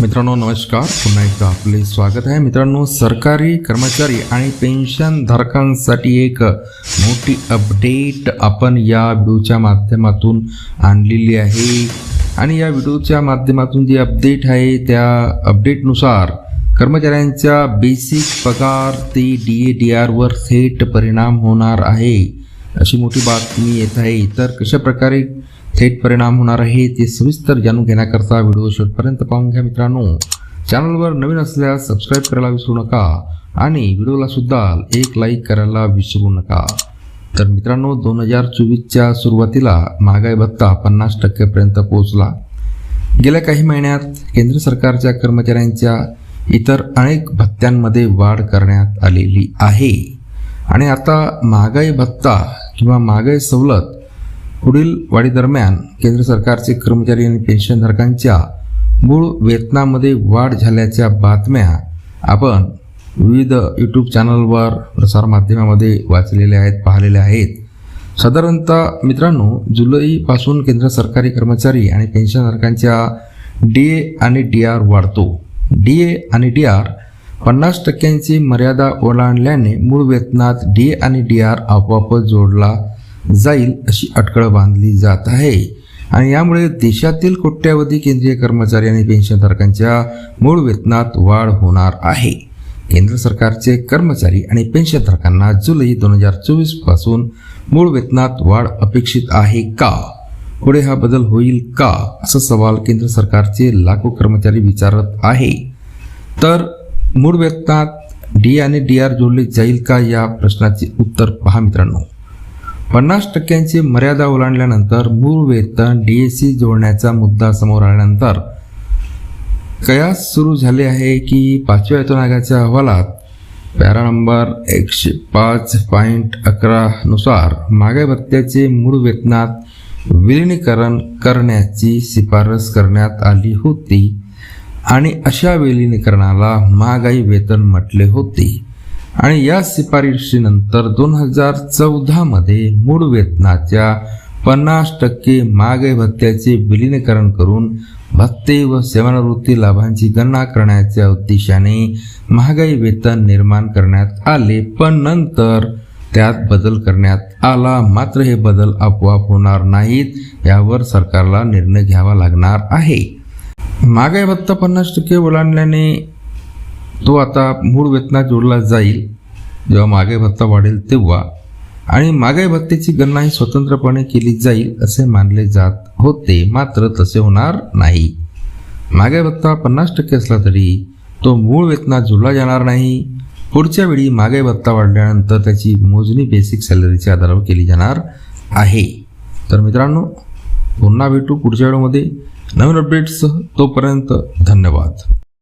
मित्रांनो नमस्कार. पुन्हा एकदा आपले स्वागत आहे. मित्रांनो सरकारी कर्मचारी आणि पेन्शन धारकांसाठी एक मोठी अपडेट आपण या व्हिडिओच्या माध्यमातून आणलेली आहे. आणि या व्हिडिओच्या माध्यमातून जी अपडेट आहे त्या अपडेटनुसार कर्मचाऱ्यांच्या बेसिक पगार ते डी ए डी आरवर थेट परिणाम होणार आहे. अशी मोठी बातमी येत आहे. तर कशा प्रकारे थेट परिणाम होणार आहे ते सविस्तर जाणून घेण्याकरता व्हिडिओ शेवटपर्यंत पाहून घ्या मित्रांनो. चॅनलवर नवीन असल्यास सबस्क्राईब करायला विसरू नका आणि व्हिडिओला सुद्धा एक लाईक करायला विसरू नका. तर मित्रांनो दोन हजार चोवीसच्या सुरुवातीला महागाई भत्ता पन्नास टक्केपर्यंत पोहोचला. गेल्या काही महिन्यात केंद्र सरकारच्या कर्मचाऱ्यांच्या इतर अनेक भत्त्यांमध्ये वाढ करण्यात आलेली आहे. आणि आता महागाई भत्ता किंवा महागाई सवलत पुढील वाढीदरम्यान केंद्र सरकारचे कर्मचारी आणि पेन्शनधारकांच्या मूळ वेतनामध्ये वाढ झाल्याच्या बातम्या आपण विविध यूट्यूब चॅनलवर प्रसारमाध्यमामध्ये वाचलेल्या आहेत पाहिलेल्या आहेत. साधारणतः मित्रांनो जुलैपासून केंद्र सरकारी कर्मचारी आणि पेन्शनधारकांच्या डी ए आणि डी आर वाढतो. डी ए आणि डी आर पन्नास टक्क्यांची मर्यादा ओलांडल्याने मूळ वेतनात डी ए आणि डी आर आपोआपच जोडला जाईल अशी अटकळ बांधली जात आहे. आणि यामुळे देशातील कोट्यावधी केंद्रीय कर्मचारी आणि पेन्शनधारकांच्या मूळ वेतनात वाढ होणार आहे. केंद्र सरकारचे कर्मचारी आणि पेन्शनधारकांना जुलै दोन हजार चोवीसपासून मूळ वेतनात वाढ अपेक्षित आहे का? पुढे हा बदल होईल का? असा सवाल केंद्र सरकारचे लाखो कर्मचारी विचारत आहे. तर मूळ वेतनात डी आणि डी आर जोडले जाईल का या प्रश्नाचे उत्तर पहा मित्रांनो. पन्नास टक्क्यांची मर्यादा ओलांडल्यानंतर मूळ वेतन डी ए सी जोडण्याचा मुद्दा समोर आल्यानंतर कयास सुरू झाले आहे की पाचव्या वेतन आयोगाच्या अहवालात पॅरा नंबर एकशे पाच पॉईंट अकरानुसार मागे भत्त्याचे मूळ वेतनात विलिनीकरण करण्याची शिफारस करण्यात आली होती आणि अशा विलिनीकरणाला महागाई वेतन म्हटले होते. आणि या शिफारशीनंतर दोन हजार चौदामध्ये मूळ वेतनाच्या पन्नास टक्के महागाई भत्त्याचे विलीनीकरण करून भत्ते व सेवानिवृत्ती लाभांची गणना करण्याच्या उद्देशाने महागाई वेतन निर्माण करण्यात आले. पण नंतर त्यात बदल करण्यात आला. मात्र हे बदल आपोआप होणार नाहीत यावर सरकारला निर्णय घ्यावा लागणार आहे. महागाई भत्ता पन्नास टक्के ओलांडल्याने तो आता मूळ वेतनात जोडला जाईल. जेव्हा मागे भत्ता वाढेल तेव्हा. आणि मागे भत्तेची गणना ही स्वतंत्रपणे केली जाईल असे मानले जात होते. मात्र तसे होणार नाही. मागे भत्ता पन्नास टक्के असला तरी तो मूळ वेतनात जोडला जाणार नाही. पुढच्या वेळी मागे भत्ता वाढल्यानंतर त्याची मोजणी बेसिक सॅलरीच्या आधारावर केली जाणार आहे. तर मित्रांनो पुन्हा भेटू पुढच्या वेळेमध्ये नवीन अपडेट्स तोपर्यंत धन्यवाद.